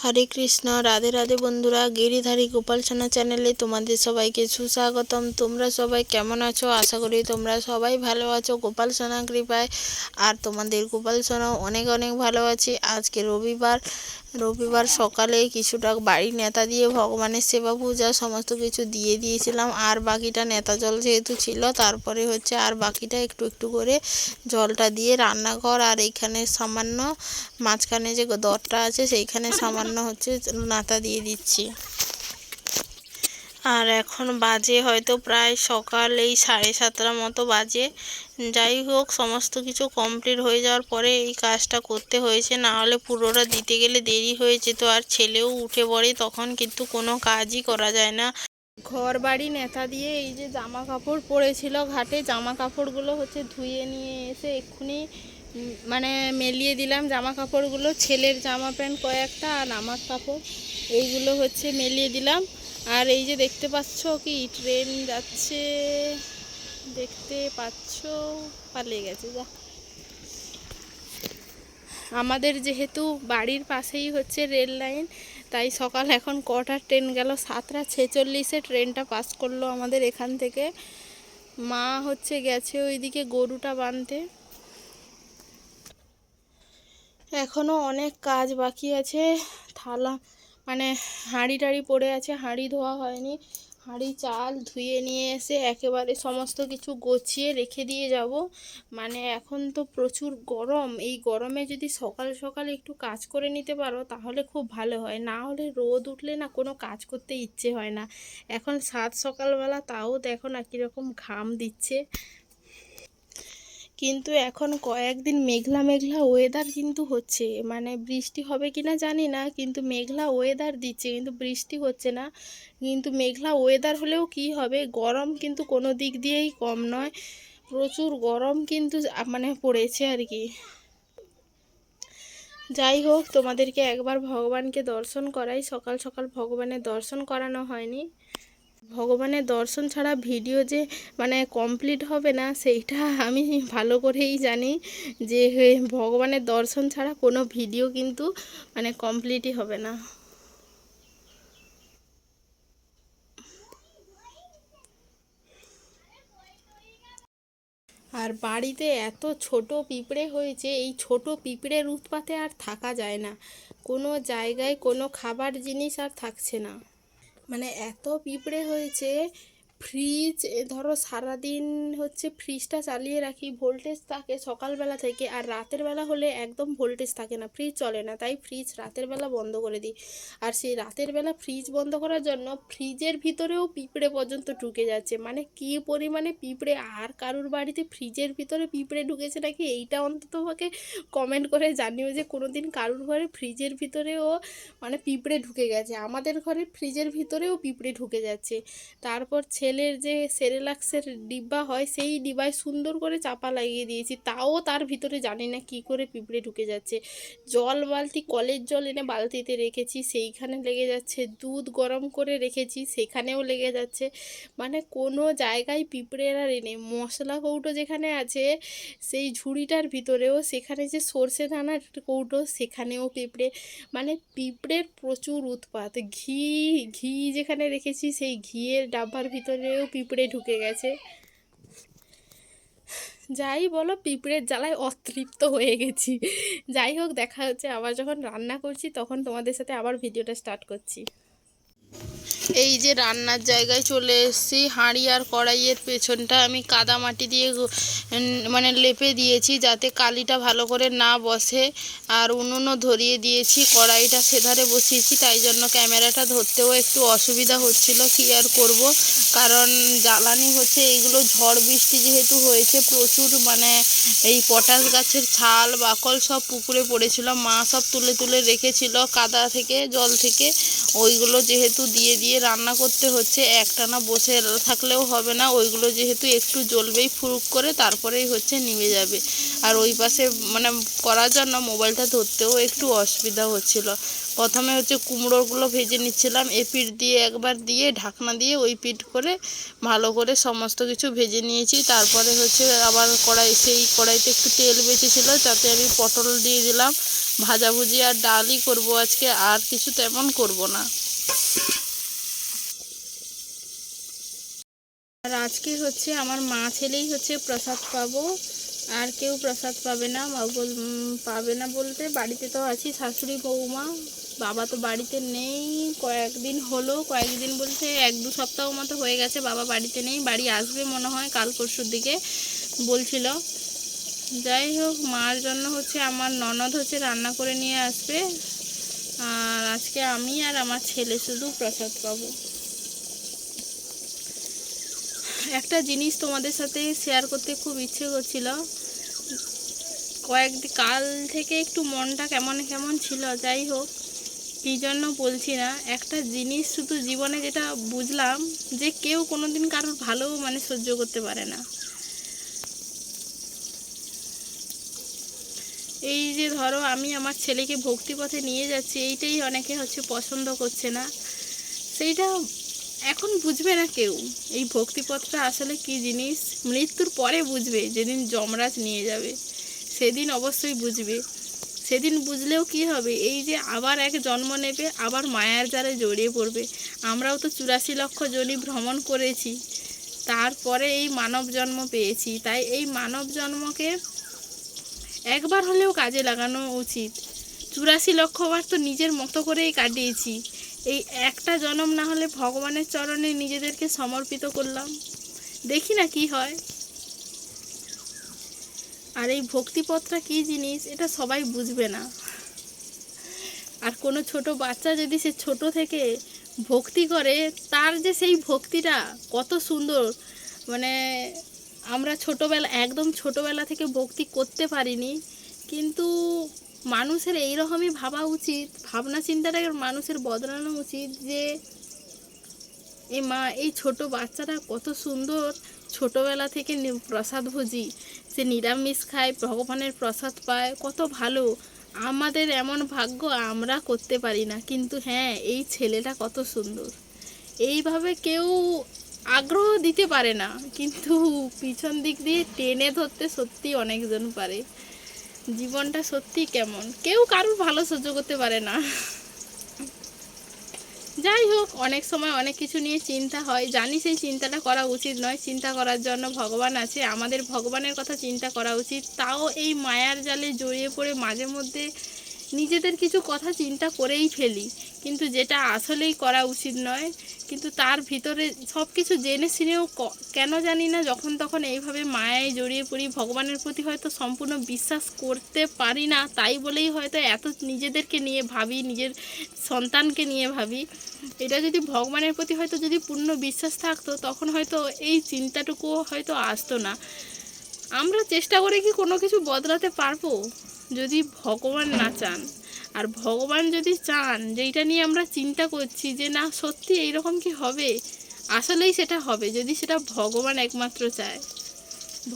হরে কৃষ্ণ, রাধে রাধে বন্ধুরা, গিরিধারী গোপাল সোনা চ্যানেলে তোমাদের সবাইকে সুস্বাগতম। তোমরা সবাই কেমন আছো? আশা করি তোমরা সবাই ভালো আছো। গোপাল কৃপায় আর তোমাদের গোপাল সোনাও অনেক অনেক ভালো আছে। আজকে রবিবার রবিবার সকালে কিছুটা বাড়ির নেতা দিয়ে ভগবানের সেবা, পূজা সমস্ত কিছু দিয়ে দিয়েছিলাম। আর বাকিটা নেতা জল যেহেতু ছিল, তারপরে হচ্ছে আর বাকিটা একটু একটু করে জলটা দিয়ে রান্নাঘর আর এইখানে সামান্য মাঝখানে যে দরটা আছে, সেইখানে সামান্য হচ্ছে নাতা দিয়ে দিচ্ছি। আর এখন বাজে হয়তো প্রায় সকাল এই সাড়ে সাতটার মতো বাজে। যাই হোক, সমস্ত কিছু কমপ্লিট হয়ে যাওয়ার পরে এই কাজটা করতে হয়েছে। না হলে পুরোটা দিতে গেলে দেরি হয়ে যেত আর ছেলেও উঠে পড়ে, তখন কিন্তু কোনো কাজই করা যায় না। ঘর বাড়ি নেতা দিয়ে এই যে জামা কাপড় পরেছিল ঘাটে জামা কাপড়গুলো হচ্ছে ধুয়ে নিয়ে এসে এক্ষুনি মানে মেলিয়ে দিলাম জামা কাপড়গুলো ছেলের জামা প্যান্ট কয়েকটা আর আমার কাপড়, এইগুলো হচ্ছে মেলিয়ে দিলাম। আর এই যে দেখতে পাচ্ছ কি? ট্রেন যাচ্ছে। দেখতে পাচ্ছ? পালিয়ে গেছে, যা। আমাদের যেহেতু বাড়ির পাশেই হচ্ছে রেল লাইন তাই সকাল এখন কটার ট্রেন গেল? সাতটা ছেচল্লিশে ট্রেনটা পাস করল আমাদের এখান থেকে। মা হচ্ছে গেছে ওইদিকে গরুটা বাঁধতে। এখনও অনেক কাজ বাকি আছে। থালা মানে হাঁড়ি টাড়ি পড়ে আছে, হাঁড়ি ধোয়া হয়নি। হাঁড়ি চাল ধুয়ে নিয়ে এসে একেবারে সমস্ত কিছু গুছিয়ে রেখে দিয়ে যাব। মানে এখন তো প্রচুর গরম। এই গরমে যদি সকাল সকাল একটু কাজ করে নিতে পারো, তাহলে খুব ভালো হয়। না হলে রোদ উঠলে না কোনো কাজ করতে ইচ্ছে হয় না। এখন সাত সকালবেলা, তাও দেখো না কীরকম ঘাম দিচ্ছে। কিন্তু এখন কয়েকদিন মেঘলা মেঘলা ওয়েদার কিন্তু হচ্ছে। মানে বৃষ্টি হবে কি না জানি না, কিন্তু মেঘলা ওয়েদার দিচ্ছে, কিন্তু বৃষ্টি হচ্ছে না। কিন্তু মেঘলা ওয়েদার হলেও কি হবে? গরম কিন্তু কোনো দিক দিয়েই কম নয়, প্রচুর গরম কিন্তু মানে পড়েছে আর কি। যাই হোক, তোমাদেরকে একবার ভগবানকে দর্শন করাই। সকাল সকাল ভগবানের দর্শন করানো হয়নি। ভগবানের দর্শন ছাড়া ভিডিও যে মানে কমপ্লিট হবে না, সেইটা আমি ভালো করেই জানি যে ভগবানের দর্শন ছাড়া কোনো ভিডিও কিন্তু মানে কমপ্লিটই হবে না। আর বাড়িতে এত ছোট পিঁপড়ে হয়েছে, এই ছোট পিঁপড়ের উৎপাতে আর থাকা যায় না। কোনো জায়গায় কোনো খাবার জিনিস আর থাকছে না। মানে এত পিঁপড়ে হয়েছে ফ্রিজ ধরো সারাদিন হচ্ছে ফ্রিজটা চালিয়ে রাখি ভোল্টেজ থাকে সকালবেলা থেকে আর রাতের বেলা হলে একদম ভোল্টেজ থাকে না ফ্রিজ চলে না, তাই ফ্রিজ রাতের বেলা বন্ধ করে দিই। আর সেই রাতের বেলা ফ্রিজ বন্ধ করার জন্য ফ্রিজের ভিতরেও পিঁপড়ে পর্যন্ত ঢুকে যাচ্ছে। মানে কী পরিমাণে পিঁপড়ে, আর কারুর বাড়িতে ফ্রিজের ভিতরে পিঁপড়ে ঢুকেছে নাকি এইটা অন্তত আমাকে কমেন্ট করে জানিও যে কোনো দিন কারুর ঘরে ফ্রিজের ভিতরেও মানে পিঁপড়ে ঢুকে গেছে। আমাদের ঘরে ফ্রিজের ভিতরেও পিঁপড়ে ঢুকে যাচ্ছে। তারপর ছেলের যে সেরেলাক্সের ডিব্বা হয়, সেই ডিব্বায় সুন্দর করে চাপা লাগিয়ে দিয়েছি। তাও তার ভিতরে জানি না কি করে পিঁপড়ে ঢুকে যাচ্ছে। জল বালতি, কলের জল এনে বালতিতে রেখেছি, সেইখানে লেগে যাচ্ছে। দুধ গরম করে রেখেছি, সেখানেও লেগে যাচ্ছে। মানে কোনো জায়গায় পিঁপড়ের এনে মশলা কৌটো যেখানে আছে, সেই ঝুড়িটার ভিতরেও, সেখানে যে সর্ষে দানার কৌটো, সেখানেও পিঁপড়ে। মানে পিঁপড়ের প্রচুর উৎপাত। ঘি ঘি যেখানে রেখেছি, সেই ঘিয়ের ডাব্বার ভিতরেও পিঁপড়ে ঢুকে গেছে। যাই বলো, পিঁপড়ের জ্বালায় অতৃপ্ত হয়ে গেছি। যাই হোক, দেখা হচ্ছে আবার যখন রান্না করছি, তখন তোমাদের সাথে আবার ভিডিওটা স্টার্ট করছি। এই যে রান্নার জায়গায় চলে এসেছি, হাঁড়ি আর কড়াইয়ের পেছনটা আমি কাদা মাটি দিয়ে মানে লেপে দিয়েছি যাতে কালিটা ভালো করে না বসে। আর উনুনও ধরিয়ে দিয়েছি, কড়াইটা সেধারে বসিয়েছি, তাই জন্য ক্যামেরাটা ধরতেও একটু অসুবিধা হচ্ছিল। কি আর করব? কারণ জ্বালানি হচ্ছে, এইগুলো ঝড় বৃষ্টি যেহেতু হয়েছে, প্রচুর মানে এই পটাশ গাছের ছাল, বাকল সব পুকুরে পড়েছিল। মা সব তুলে তুলে রেখেছিল কাদা থেকে, জল থেকে। ওইগুলো যেহেতু দিয়ে দিয়ে রান্না করতে হচ্ছে, একটানা বসে থাকলেও হবে না। ওইগুলো যেহেতু একটু জ্বলবেই ফুরুক করে, তারপরেই হচ্ছে নিভে যাবে। আর ওই পাশে মানে করার জন্য মোবাইলটা ধরতেও একটু অসুবিধা হচ্ছিল। প্রথমে হচ্ছে কুমড়োগুলো ভেজে নিচ্ছিলাম, এ পিঠ দিয়ে একবার দিয়ে, ঢাকনা দিয়ে ওই পিঠ করে ভালো করে সমস্ত কিছু ভেজে নিয়েছি। তারপরে হচ্ছে আবার কড়াই, সেই কড়াইতে একটু তেল বেঁচেছিল তাতে আমি পটল দিয়ে দিলাম। ভাজাভুজি আর ডালই করব আজকে, আর কিছু তেমন করব না। আজকে হচ্ছে আমার মা ছেলেই হচ্ছে প্রসাদ পাবো। আর কেউ প্রসাদ পাবে না পাবে না বলতে বাড়িতে তো আছি শাশুড়ি বৌমা বাবা তো বাড়িতে নেই, কয়েকদিন হলো, কয়েকদিন বলতে এক দু সপ্তাহ মতো হয়ে গেছে বাবা বাড়িতে নেই, বাড়ি আসবে মনে হয় কাল পরশুর দিকে বলছিল। যাই হোক, মার জন্য হচ্ছে আমার ননদ হচ্ছে রান্না করে নিয়ে আসবে। আর আজকে আমি আর আমার ছেলে শুধু প্রসাদ পাবো। একটা জিনিস তোমাদের সাথে শেয়ার করতে খুব ইচ্ছে করছিল। কয়েকদিন কাল থেকে একটু মনটা কেমন কেমন ছিল, যাই হোক, কী জন্য বলছি না। একটা জিনিস শুধু জীবনে যেটা বুঝলাম যে কেউ কোনো দিন কারোর ভালো মানে সহ্য করতে পারে না। এই যে ধরো, আমি আমার ছেলেকে ভক্তি পথে নিয়ে যাচ্ছি, এইটাই অনেকে হচ্ছে পছন্দ করছে না। সেইটা এখন বুঝবে না কেউ। এই ভক্তিপথটা আসলে কি জিনিস? মৃত্যুর পরে বুঝবে, যেদিন যমরাজ নিয়ে যাবে, সেদিন অবশ্যই বুঝবে। সেদিন বুঝলেও কি হবে? এই যে আবার এক জন্ম নেবে, আবার মায়ার জালে জড়িয়ে পড়বে। আমরাও তো চুরাশি লক্ষ জনই ভ্রমণ করেছি। তারপরে এই মানব জন্ম পেয়েছি। তাই এই মানব জন্মকে একবার হলেও কাজে লাগানো উচিত। চুরাশি লক্ষবার তো নিজের মতো করেই কাটিয়েছি। এই একটা জন্ম না হলে ভগবানের চরণে নিজেদেরকে সমর্পিত করলাম। দেখি না কি হয়। আর এই ভক্তিপথটা কি জিনিস, এটা সবাই বুঝবে না। আর কোনো ছোট বাচ্চা যদি সে ছোট থেকে ভক্তি করে, তার যে সেই ভক্তিটা কত সুন্দর। মানে আমরা ছোটোবেলা, একদম ছোটোবেলা থেকে ভক্তি করতে পারিনি, কিন্তু মানুষের এইরকমই ভাবা উচিত, ভাবনা চিন্তাটাকে মানুষের বদলানো উচিত যে, এ মা, এই ছোট বাচ্চাটা কত সুন্দর। ছোটোবেলা থেকে প্রসাদ ভোজি, সে নিরামিষ খায়, ভগবানের প্রসাদ পায়, কত ভালো। আমাদের এমন ভাগ্য আমরা করতে পারি না, কিন্তু হ্যাঁ এই ছেলেটা কত সুন্দর। এইভাবে কেউ আগ্রহ দিতে পারে না, কিন্তু পিছন দিক দিয়ে টেনে ধরতে সত্যি অনেকজন পারে। জীবনটা সত্যি কেমন? কেউ কারুর ভালো সহ্য করতে পারে না। যাই হোক, অনেক সময় অনেক কিছু নিয়ে চিন্তা হয়। জানি সেই চিন্তাটা করা উচিত নয়। চিন্তা করার জন্য ভগবান আছে। আমাদের ভগবানের কথা চিন্তা করা উচিত। তাও এই মায়ার জালে জড়িয়ে পড়ে মাঝে মধ্যে নিজেদের কিছু কথা চিন্তা করেই ফেলি। কিন্তু যেটা আসলেই করা উচিত নয়। কিন্তু তার ভিতরে সব কিছু জেনে শুনেও কেন জানি না, যখন তখন এইভাবে মায়ায় জড়িয়ে পড়ি, ভগবানের প্রতি হয়তো সম্পূর্ণ বিশ্বাস করতে পারি না, তাই বলেই হয়তো এত নিজেদেরকে নিয়ে ভাবি, নিজের সন্তানকে নিয়ে ভাবি। এটা যদি ভগবানের প্রতি হয়তো যদি পূর্ণ বিশ্বাস থাকতো, তখন হয়তো এই চিন্তাটুকুও হয়তো আসতো না। আমরা চেষ্টা করে কি কোনো কিছু বদলাতে পারব? যদি ভগবান না চান। আর ভগবান যদি চান যেটা নিয়ে আমরা চিন্তা করছি যে না, সত্যি এইরকম কি হবে? আসলেই সেটা হবে যদি সেটা ভগবান একমাত্র চায়।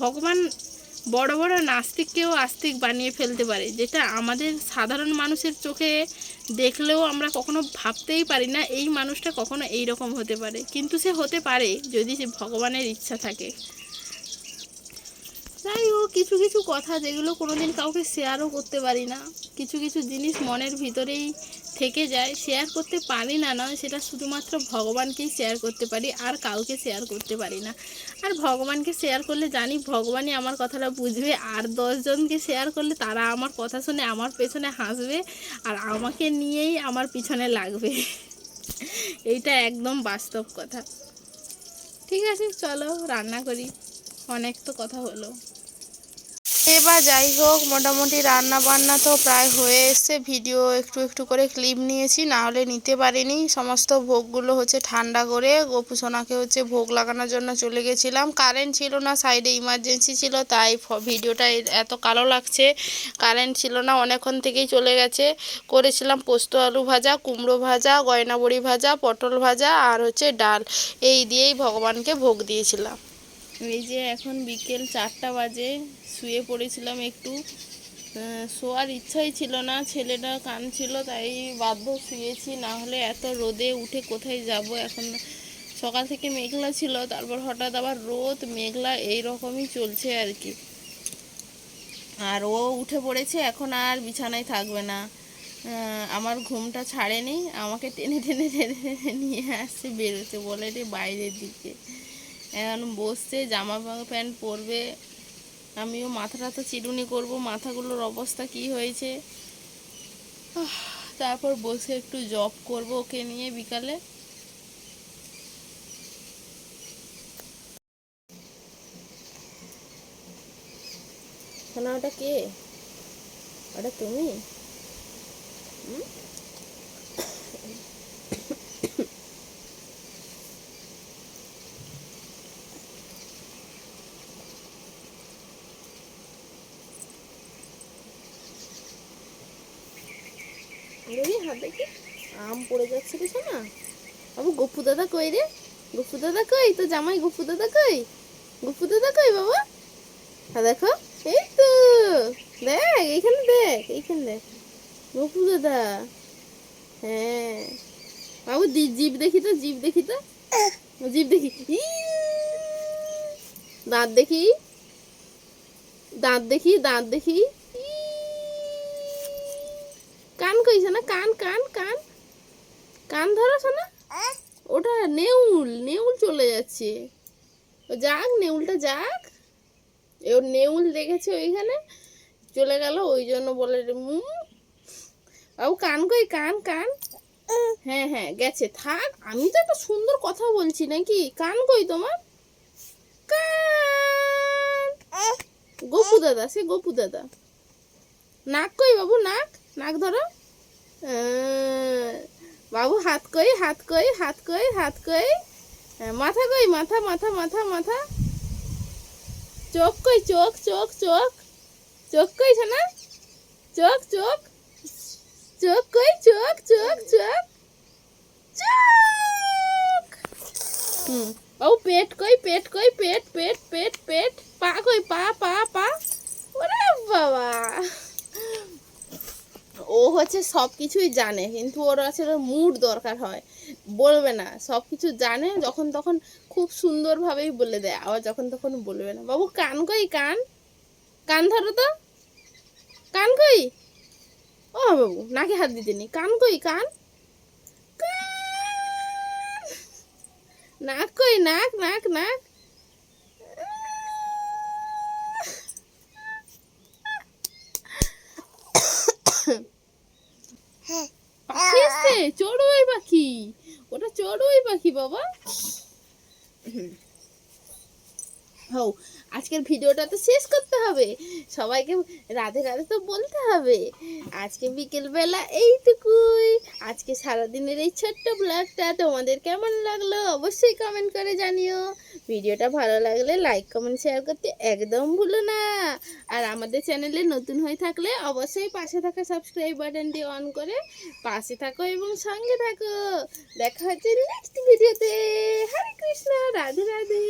ভগবান বড় বড় নাস্তিককেও আস্তিক বানিয়ে ফেলতে পারে, যেটা আমাদের সাধারণ মানুষের চোখে দেখলেও আমরা কখনো ভাবতেই পারি না এই মানুষটা কখনো এই রকম হতে পারে। কিন্তু সে হতে পারে যদি সে ভগবানের ইচ্ছা থাকে। যাই হোক, কিছু কিছু কথা যেগুলো কোনোদিন কাউকে শেয়ারও করতে পারি না। কিছু কিছু জিনিস মনের ভিতরেই থেকে যায়। শেয়ার করতে পারি না নয়, সেটা শুধুমাত্র ভগবানকেই শেয়ার করতে পারি, আর কাউকে শেয়ার করতে পারি না। আর ভগবানকে শেয়ার করলে জানি ভগবানই আমার কথাটা বুঝবে, আর দশজনকে শেয়ার করলে তারা আমার কথা শুনে আমার পেছনে হাসবে, আর আমাকে নিয়েই আমার পিছনে লাগবে। এইটা একদম বাস্তব কথা। ঠিক আছে, চলো, রান্না করি। অনেক তো কথা হলো। এবার যাই হোক, মোটামুটি রান্না বান্না তো প্রায় হয়ে এসছে। ভিডিও একটু একটু করে ক্লিপ নিয়েছি, না হলে নিতে পারিনি। সমস্ত ভোগগুলো হচ্ছে ঠান্ডা করে গোপু সোনাকে হচ্ছে ভোগ লাগানোর জন্য চলে গেছিলাম। কারেন্ট ছিল না, সাইডে ইমার্জেন্সি ছিল, তাই ভিডিওটা এত কালো লাগছে। কারেন্ট ছিল না, অনেকক্ষণ থেকেই চলে গেছে। করেছিলাম পোস্ত আলু ভাজা, কুমড়ো ভাজা গয়না বড়ি ভাজা, পটল ভাজা আর হচ্ছে ডাল। এই দিয়েই ভগবানকে ভোগ দিয়েছিলাম। এই যে এখন বিকেল চারটা বাজে, শুয়ে পড়েছিলাম একটু। শোয়ার ইচ্ছাই ছিল না, ছেলেটা কাঁদছিল, তাই বাধ্য শুয়েছি, না হলে এত রোদে উঠে কোথায় যাব? এখন সকাল থেকে মেঘলা ছিল, তারপর হঠাৎ আবার রোদ, মেঘলা, এই রকমই চলছে আর কি। আর ও উঠে পড়েছে, এখন আর বিছানায় থাকবে না। আমার ঘুমটা ছাড়েনি, আমাকে টেনে টেনে টেনে টেনে নিয়ে আসছে বেরোতে বলে রে বাইরের দিকে। এখন বসছে, জামা প্যান্ট পরবে। আমিও মাথাটা তো চিরুনি করব, মাথাগুলোর অবস্থা কি হয়েছে? তারপর বসে একটু জব করব ওকে নিয়ে বিকালে। ওটা কে? ওটা তুমি? হুম? দেখি হাত দেখি আম পড়ে যাচ্ছে রে শোনা বাবু গপ্পু দাদা কই রে? গপ্পু দাদা কই? তো জামাই গপ্পু দাদা কই? গপ্পু দাদা কই বাবা? হ্যাঁ দেখো, এই তো, দেখ, এইখানে দেখ এইখানে দেখ গপ্পু দাদা। হ্যাঁ। বাবু জিভ দেখি তো, জিভ দেখি তো। জিভ দেখি দাঁত দেখি দাঁত দেখি দাঁত দেখি কান কইছে না? কান কান কান। কান ধরো শোনা ওটা নেউল নেউল চলে যাচ্ছে। যাক, নেউলটা যাক। ওর নেউল দেখেছে ওইখানে। চলে গেল, ওই জন্য বলে উম বাবু, কান কই? কান কান? হ্যাঁ হ্যাঁ গেছে। থাক, আমি তো একটা সুন্দর কথা বলছি নাকি? কান কই তোমার? কান! গপু দাদা, সে গপু দাদা। নাক কই বাবু, নাক? নাক ধরো। বাবু হাত কই হাত কই হাত কই হাত কই? হ্যাঁ, মাথা কই মাথা মাথা মাথা মাথা। চোখ কই চোখ চোখ চোখ। চোখ কই শোনা চোখ চোখ। চোখ কই চোখ চোখ চোখ। চোখ! হুম। পেট কই পেট কই পেট পেট পা কই পা পা পা ওরে বাবা ও হচ্ছে সব কিছুই জানে, কিন্তু ওর আসলে মুড দরকার হয়। বলবে না সব কিছু জানে, যখন তখন খুব সুন্দরভাবেই বলে দেয়, আবার যখন তখন বলবে না। বাবু, কান কই, কান? কান ধরো তো। কান কই? ও বাবু, নাকে হাত দিতে নি কান কই, কান? কান। নাক কই, নাক নাক নাক। চড়ুই পাখি বাবা হও আজকের ভিডিওটা তো শেষ করতে হবে। সবাইকে রাধে রাধে তো বলতে হবে। আজকে বিকেলবেলা এইটুকুই। আজকে সারাদিনের এই ছোট্ট ব্লগটা তোমাদের কেমন লাগল অবশ্যই কমেন্ট করে জানিও। ভিডিওটা ভালো লাগলে লাইক কমেন্ট শেয়ার করতে একদম ভুলো না। আর আমাদের চ্যানেলে নতুন হয়ে থাকলে অবশ্যই পাশে থাকা সাবস্ক্রাইব বাটনটি অন করে পাশে থাকো এবং সঙ্গে থাকো। দেখা হচ্ছে নেক্সট ভিডিওতে হরে কৃষ্ণ, রাধে রাধে।